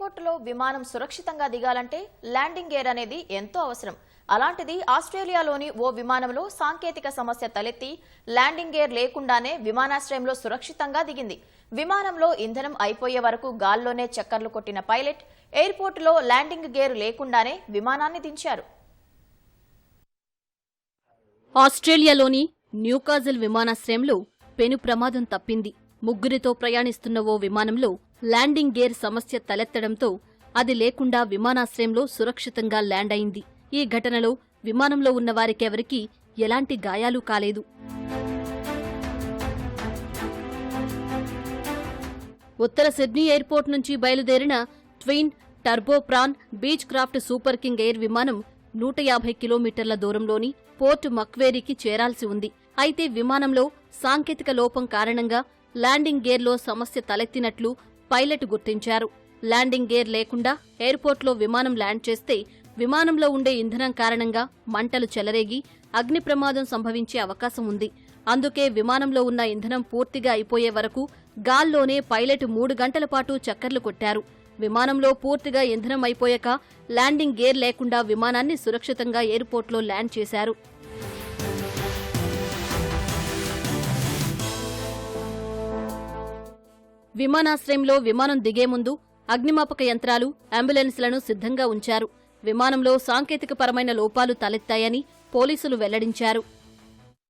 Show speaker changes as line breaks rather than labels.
ఎయిర్పోర్టులో విమానం సురక్షితంగా దిగాలంటే landing gear అనేది ఎంతో అవసరం. అలాంటిది ఆస్ట్రేలియాలోని ఓ విమానంలో సాంకేతిక సమస్య తలెత్తి ల్యాండింగ్ గేర్ లేకుండానే విమానాశ్రయంలో సురక్షితంగా దిగింది. విమానంలో ఇంధనం అయిపోయే వరకు గాల్లోనే చక్కర్లు కొట్టిన పైలట్ ఎయిర్పోర్టులో ల్యాండింగ్ గేర్ లేకుండానే విమానాన్ని దించారు.
ఆస్ట్రేలియాలోని న్యూకాజల్ విమానాశ్రయంలో పెను ప్రమాదం తప్పింది. ముగ్గురితో ప్రయాణిస్తున్న ఓ విమానంలో ల్యాండింగ్ గేర్ సమస్య తలెత్తడంతో అది లేకుండా విమానాశ్రయంలో సురక్షితంగా ల్యాండ్ అయింది. ఈ ఘటనలో విమానంలో ఉన్న వారికెవరికీ ఎలాంటి గాయాలు కాలేదు. ఉత్తర సిడ్నీ ఎయిర్పోర్ట్ నుంచి బయలుదేరిన twin turboprop Beechcraft super king air విమానం నూట యాభై కిలోమీటర్ల దూరంలోని పోర్ట్ మక్వేరీకి చేరాల్సి ఉంది. అయితే విమానంలో సాంకేతిక లోపం కారణంగా ల్యాండింగ్ గేర్లో సమస్య తలెత్తినట్లు పైలట్ గుర్తించారు. ల్యాండింగ్ గేర్ లేకుండా ఎయిర్పోర్ట్లో విమానం ల్యాండ్ చేస్తే విమానంలో ఉండే ఇంధనం కారణంగా మంటలు చెలరేగి అగ్ని ప్రమాదం సంభవించే అవకాశం ఉంది. అందుకే విమానంలో ఉన్న ఇంధనం పూర్తిగా అయిపోయే వరకు గాల్లోనే పైలట్ మూడు గంటల పాటు చక్కర్లు కొట్టారు. విమానంలో పూర్తిగా ఇంధనం అయిపోయాక ల్యాండింగ్ గేర్ లేకుండా విమానాన్ని సురక్షితంగా ఎయిర్పోర్ట్లో ల్యాండ్ చేశారు. విమానాశ్రయంలో విమానం దిగే ముందు అగ్నిమాపక యంత్రాలు అంబులెన్స్లను సిద్ధంగా ఉంచారు. విమానంలో సాంకేతికపరమైన లోపాలు తలెత్తాయని పోలీసులు వెల్లడించారు.